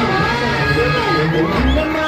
Thank you.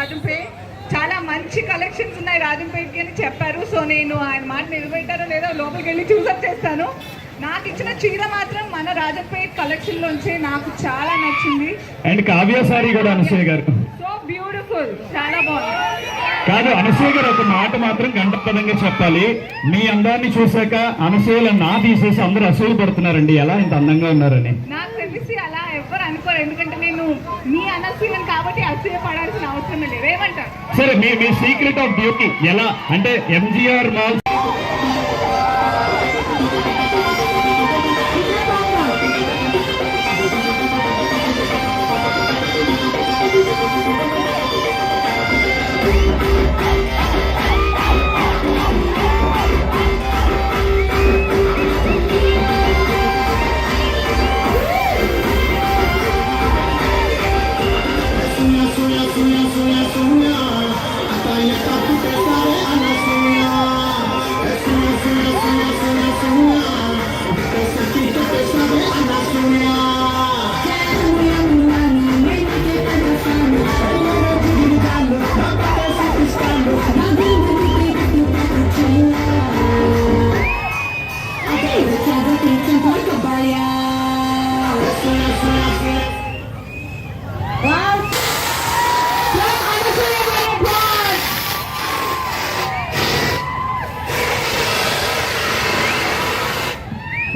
Rajampet చాలా మంచి collections ఉన్నాయి రాజంపేట్కి అని చెప్పారు. సో నేను ఆయన మాట నిలబెట్టారో లేదో లోపలికి వెళ్ళి చూసప్ చేస్తాను. నాకు ఇచ్చిన చీర మాత్రం మన రాజంపేట్ కలెక్షన్ లోంచి నాకు చాలా నచ్చింది. అండ్ కావ్య సారీ కూడా అనసూయ గారు సో బ్యూటిఫుల్ చాలా బాగుంది కాదు అనసూయ గారు ఒక మాట మాత్రం గంటపదంగా చెప్పాలి. మీ అందాన్ని చూశాక అనసూయల నా తీసేసి అందరూ అసూయ పడుతున్నారండి. ఎలా ఇంత అందంగా ఉన్నారని? నాకు తెలిసి అలా ఎవరు అనుకోరు. ఎందుకంటే నేను మీ అనసూయను కాబట్టి అసూయ పడాల్సిన అవసరం లేదు. ఏమంటారు? సరే మీ మీ సీక్రెట్ ఆఫ్ బ్యూటీ ఎలా? అంటే ఎంజిఆర్ మాల్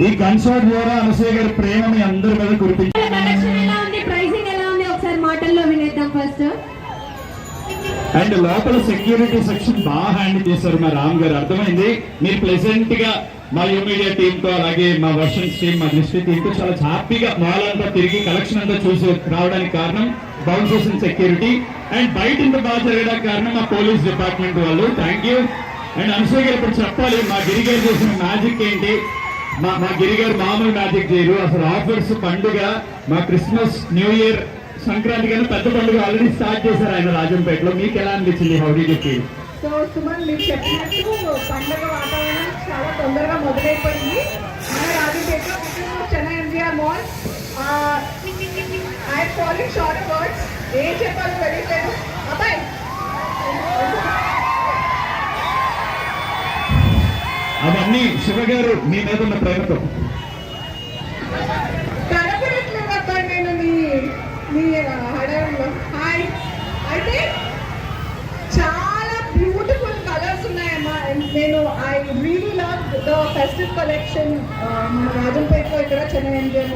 ఈ కన్సర్ట్ ద్వారా అనసూయ గారి ప్రేమ మీ అందరి మీద కురిపించి కలెక్షన్ ఎలా ఉంది? ప్రైసింగ్ ఎలా ఉంది? ఒకసారి మాటల్లో వినేద్దాం ఫస్ట్ అండ్ లోపల సెక్యూరిటీ సెక్షన్ బాగా హ్యాండిల్ చేశారు మా రామ్ గారు. అర్థమైంది? మీరు ప్లెజెంట్గా మా యూమీడియా టీమ్తో అలాగే మా వర్షన్స్ టీమ్ మా దృష్టి టీమ్తో చాలా హ్యాపీగా మాల్ అంతా తిరిగి కలెక్షన్ అంతా చూసి రావడానికి కారణం బౌన్సర్స్ అండ్ సెక్యూరిటీ అండ్ బయట ఇంత బాగా జరగడానికి కారణం మా పోలీస్ డిపార్ట్మెంట్ వాళ్ళు. Thank you and Anasuya garu ఇప్పుడు చెప్పాలి మా గిరిగారు చేసిన మ్యాజిక్ ఏంటి? మా మా గిరిగారు మామూలు మ్యాజిక్ చేయరు. అసలు ఆఫర్స్ పండుగ మా క్రిస్మస్ న్యూ ఇయర్ సంక్రాంతి కన్నా పెద్ద పండుగ ఆల్రెడీ స్టార్ట్ చేశారు ఆయన రాజంపేటలో. మీకు ఎలా అనిపించింది? హౌడీ చెప్పి సో సుమన్ మీరు చెప్పినట్టు పండగ వాతావరణం చాలా తొందరగా మొదలైపోయింది. మన రాజపేటలో Chennai MGR mall I following short words ఏం చెప్పాలో తెలియట్లేదు. అబ్బాయి. అవన్నీ శివ గారు మీ మీద ఉన్న ప్రేమతో కనపడట్లేదు అబ్బాయి నేను నీ మీ హడావిలో హాయ్. అయితే చాలా బ్యూటిఫుల్ కలర్స్ ఉన్నాయమ్మా. నేను I really love the festive collection మన రాజంపేటలో ఇక్కడ చెన్నై ఎంజిఎం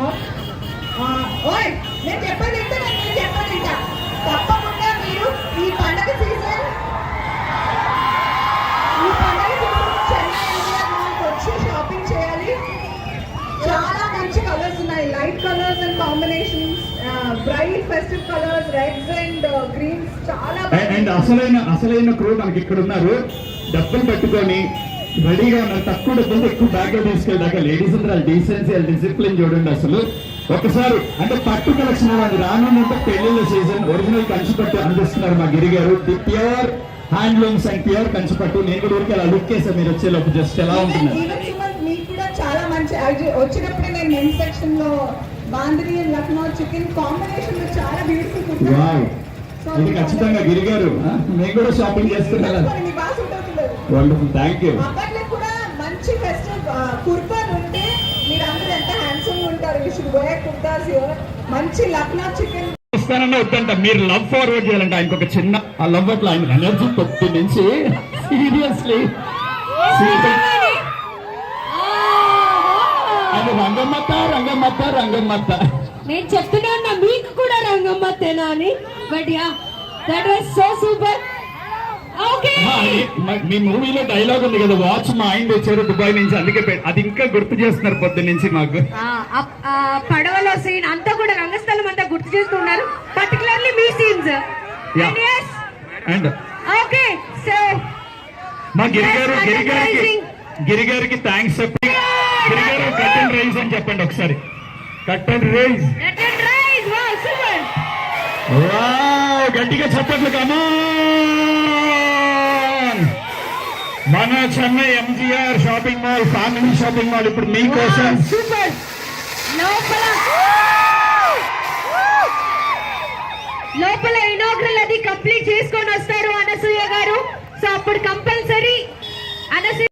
ఓయ్ నేను చెప్పాలి నేను చెప్పాను తప్పకుండా మీరు ఈ పండగ సీజన్ ఈ పండగ సీజన్ చెన్నై ఎంజిఎం వచ్చి షాపింగ్ చేయాలి. చాలా మంచి కలర్స్ ఉన్నాయి. Light colours and combination bright festive colours reds and greens uh, చాలా అండ్- అసలైన అసలైన క్రూ మనకి ఇక్కడ ఉన్నారు డబ్బులు పెట్టుకొని రెడీగా ఉన్నారు. తక్కువ డబ్బులు ఎక్కువ బ్యాగ్లో తీసుకెళ్ళాక లేడీస్ అందరూ డీసెన్సీ డిసిప్లిన్ చూడండి అసలు. ఒకసారి అంటే పట్టు కలెక్షన్ అది రానున్నంత పెళ్ళిళ్ళ సీజన్ ఒరిజినల్ కంచిపట్టు అందిస్తున్నారు మా Giri garu. The pure handlooms and pure కంచిపట్టు. నేను కూడా ఊరికి అలా లుక్ చేసా మీరు వచ్చేలోపు జస్ట్ ఎలా మీకు కూడా చాలా మంచి వచ్చినప్పుడే నేను మెన్ సెక్షన్లో బాంద్రీ అండ్ లక్నో చికెన్ కాంబినేషన్లో చాలా బ్యూటిఫుల్ వావ్. ఇది ఖచ్చితంగా గిరి గారు? మేము కూడా షాపింగ్ అవుతుంది వండర్ఫుల్ థ్యాంక్ యూ అబ్బాయిలకు కూడా మంచి ఫెస్టివ్ కుర్తాలు ఉంటే మీరు అందరూ ఎంత హ్యాండ్సమ్ ఉంటారు. యూ షుడ్ వేర్ కుర్తాస్ మంచి లక్నో చికెన్. ఇస్తానన్నా వద్దంట. మీరు లవ్ ఫార్వర్డ్ చేయాలంటే. ఆయనకు ఒక చిన్న ఆ లవ్ అట్లా ఆయన ఎనర్జీ తొక్కి నుంచి. సీరియస్లీ రంగమ్మత్త రంగమ్మత్త రంగమ్మత్త నేను చెప్తూనే ఉన్నా మీకు కూడా రంగమ్మత్తేనా అని? But ya that was so super మ- మూవీలో డైలాగ్ ఉంది కదా వాచ్ మా ఆయన తెచ్చారు దుబాయ్ నుంచి అందుకే అది ఇంకా గుర్తు చేస్తున్నారు పొద్దు నుంచి మాకు. పడవలో సీన్ అంతా కూడా రంగస్థలం అంతా గుర్తు చేస్తున్నారు పర్టికులర్లీ మీ సీన్స్. అండ్ ఓకే సో మా గిరి గారు Yes, గిరి గారికి advertising. గిరి గారికి థ్యాంక్స్ చెప్పి గిరి గారు కట్ అండ్ రైజ్ అని చెప్పండి ఒకసారి. Cut and rise. గట్టిగా చెప్పట్లు కమా మన Chennai MGR shopping mall family shopping mall ఇప్పుడు మీకోసం. సూపర్. లోపల. లోపల ఇనాగ్రల్ అది కంప్లీట్ చేసుకొని వస్తారు అనసూయ గారు. సో అప్పుడు కంపల్సరీ అనసూయ